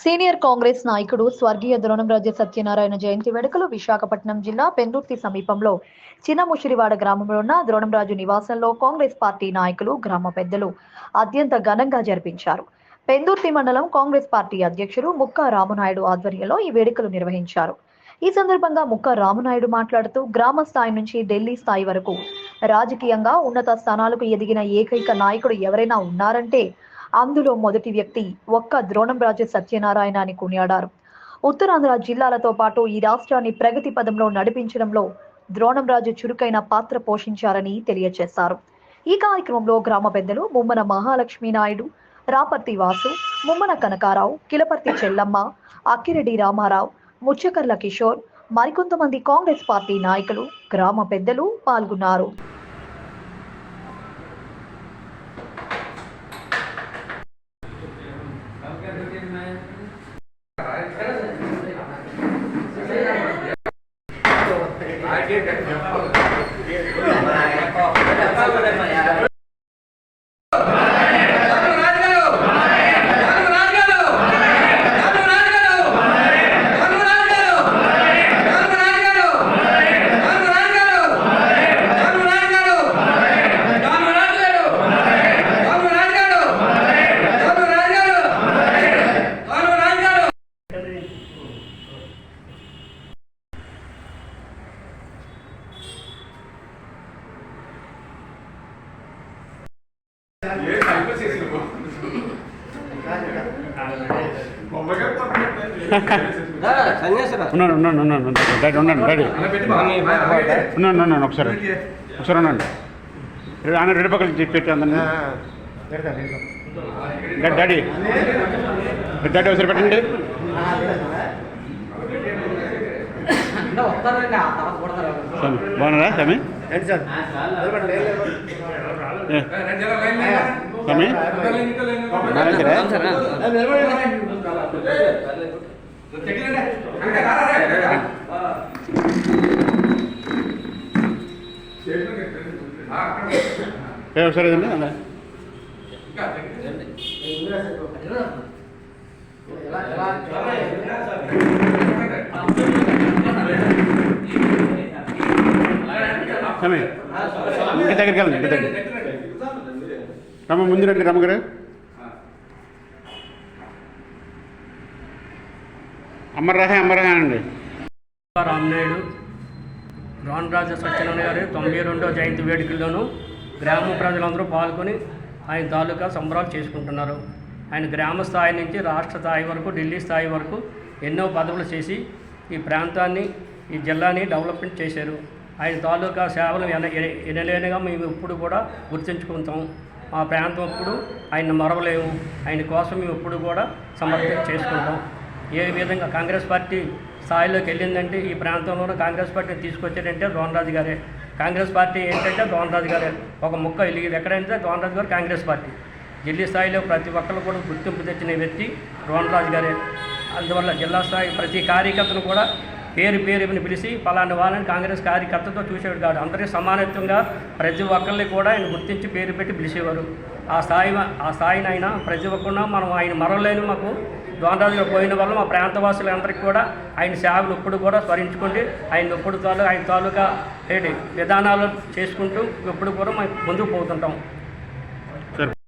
Senior Congress నాయకుడు స్వర్గీయ ద్రోణంరాజు సత్యనారాయణ జయంతి వేడుకలు విశాఖపట్నం జిల్లా పెందుర్తి సమీపంలో చిన్నముషిరివాడ గ్రామంలో ఉన్న ద్రోణంరాజు నివాసంలో కాంగ్రెస్ పార్టీ నాయకులు గ్రామ పెద్దలు అత్యంత ఘనంగా జరిపించారు. పెందుర్తి మండలం కాంగ్రెస్ పార్టీ అధ్యక్షుడు ముక్కా రామనాయుడు ఆధ్వర్యంలో ఈ వేడుకలు నిర్వహించారు. ఈ సందర్భంగా ముక్క రామనాయుడు మాట్లాడుతూ గ్రామ స్థాయి నుంచి ఢిల్లీ స్థాయి వరకు రాజకీయంగా ఉన్నత స్థానాలకు ఎదిగిన ఏకైక నాయకుడు ఎవరైనా ఉన్నారంటే అందులో మొదటి వ్యక్తి ఒక్క ద్రోణంరాజు సత్యనారాయణ అని కొనియాడారు. ఉత్తరాంధ్ర జిల్లాలతో పాటు ఈ రాష్ట్రాన్ని ప్రగతి పదంలో నడిపించడంలో ద్రోణంరాజు చురుకైన పాత్ర పోషించారని తెలియజేశారు ఈ కార్యక్రమంలో గ్రామ పెద్దలు ముమ్మన మహాలక్ష్మి నాయుడు రాపర్తి వాసు ముమ్మన కనకారావు కిలపర్తి చెల్లమ్మ అక్కిరెడ్డి రామారావు ముచ్చకర్ల కిషోర్ మరికొంతమంది కాంగ్రెస్ పార్టీ నాయకులు గ్రామ పెద్దలు పాల్గొన్నారు. I did that. ఉన్నాను ఉన్నాను ఉన్నాను. డాడీ ఉన్నాను డాడీ ఉన్నాను ఉన్నాను ఒకసారి ఒకసారి ఉన్నాను ఆయన రెండు పక్కల చెప్పి పెట్టి అందరినీ డా- డాడీ డాడీ ఒకసారి పెట్టండి వస్తారండి ఆ తర్వాత కొడతారు స్వామి బాగున్నారా స్వామి ఏ, స్వామి? బాగున్నారా? ఏ ఒకసారి అలా. స్వామి ఇంటి దగ్గరికి వెళ్ళండి ఇంటి దగ్గర రమ్మ ముందు రండి రమ్మగారు అమర్రాహే అమర్రాహే అండి రామనాయుడు రామరాజు సత్యనారాయణ గారి తొంభై రెండో జయంతి వేడుకల్లోనూ గ్రామ ప్రజలందరూ పాల్గొని ఆయన తాలూకా సంబరాలు చేసుకుంటున్నారు. ఆయన గ్రామ స్థాయి నుంచి రాష్ట్ర స్థాయి వరకు ఢిల్లీ స్థాయి వరకు ఎన్నో పదవులు చేసి ఈ ప్రాంతాన్ని ఈ జిల్లాని డెవలప్మెంట్ చేశారు. ఆయన తాలూకా సేవలు ఎన- ఎనలేనిగా మేము ఇప్పుడు కూడా గుర్తుంచుకుంటాం. ఆ ప్రాంతం అప్పుడు ఆయన మరవలేము. ఆయన కోసం మేము ఎప్పుడు కూడా సమర్థన చేసుకుంటాం. ఏ విధంగా కాంగ్రెస్ పార్టీ స్థాయిలోకి వెళ్ళిందంటే ఈ ప్రాంతంలోనూ కాంగ్రెస్ పార్టీని తీసుకొచ్చాడంటే రాజు గారే. కాంగ్రెస్ పార్టీ ఏంటంటే రాజు గారే. ఒక ముక్క వెలిగింది ఎక్కడంటే రాజు గారు కాంగ్రెస్ పార్టీ. ఢిల్లీ స్థాయిలో ప్రతి ఒక్కరు కూడా గుర్తింపు తెచ్చిన వ్యక్తి రాజు గారే. అందువల్ల జిల్లా స్థాయి ప్రతి కార్యకర్తను కూడా పేరు పేరు ఇవన్నీ పిలిచి పలానా వాళ్ళని కాంగ్రెస్ కార్యకర్తతో చూసేవాడు కాదు. అందరికీ సమానత్వంగా ప్రతి ఒక్కరిని కూడా ఆయన గుర్తించి పేరు పెట్టి పిలిచేవారు. ఆ స్థాయి ఆ స్థాయిని ఆయన ప్రతి ఒక్కరున్నా మనం ఆయన మరవలేని మాకు దోనరాజు పోయిన వల్ల మా ప్రాంతవాసులందరికీ కూడా ఆయన సేవలు ఇప్పుడు కూడా స్మరించుకుంటే ఆయన ఇప్పుడు తాలూకా ఆయన తాలూకా ఏంటి విధానాలు చేసుకుంటూ ఎప్పుడు కూడా మనం ముందుకు పోతుంటాం.